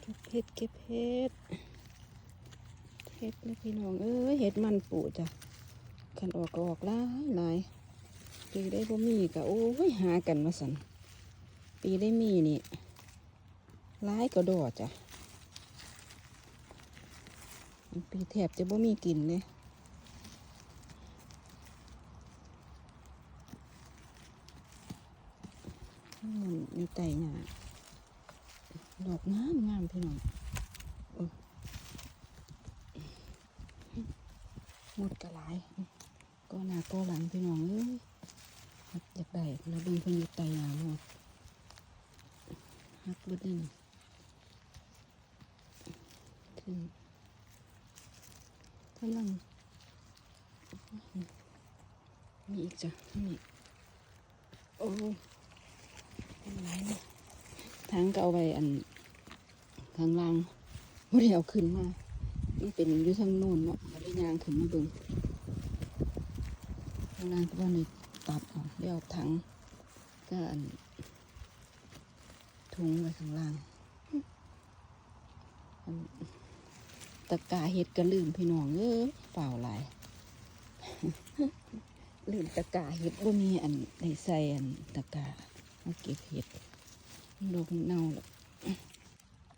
เก็บเห็ดเก็บเห็ดเห็ดนะพี่น้องเอ้ยเห็ดมันปูจ้ะขันออกก็ออกหลายหลายปีได้บ่มีก็โอ้ยหากันมาสันปีได้มีนี่หลายก็ดอจ้ะปีแทบจะบ่มีกินเลยมันอยู่ใต้หญ้า ดอกงามงามพี่น้องหมดกระหลายก็หน้าก็หลังพี่น้องเอ้ยักอยากได้แล้วเบิ่งเพิ่นอยู่ใต้หญ้าหมดหักบิดนี่นะขึ้นกำลังมีอีกจ้ะนี่โอ้ยเป็นไรเนี่ย ทางก็เอาไว้อันข้างล่างไม่ได้เอาขึ้นมามันเป็นอยู่ทางโน้นเนาะเอาได้ยางขึ้นมาเบิ่งข้างล่างก็ว่าในตัดเอาเดี๋ยวเอาถังก็อันถุงไว้ข้างล่างตะกร้าเห็ดก็ลืมพี่น้องเอ้ยเปล่าหลายลืมตะกร้าเห็ดบ่มีอันในใส่อันตะกร้ามาเก็บเห็ด ลกมันเน่าแล้ว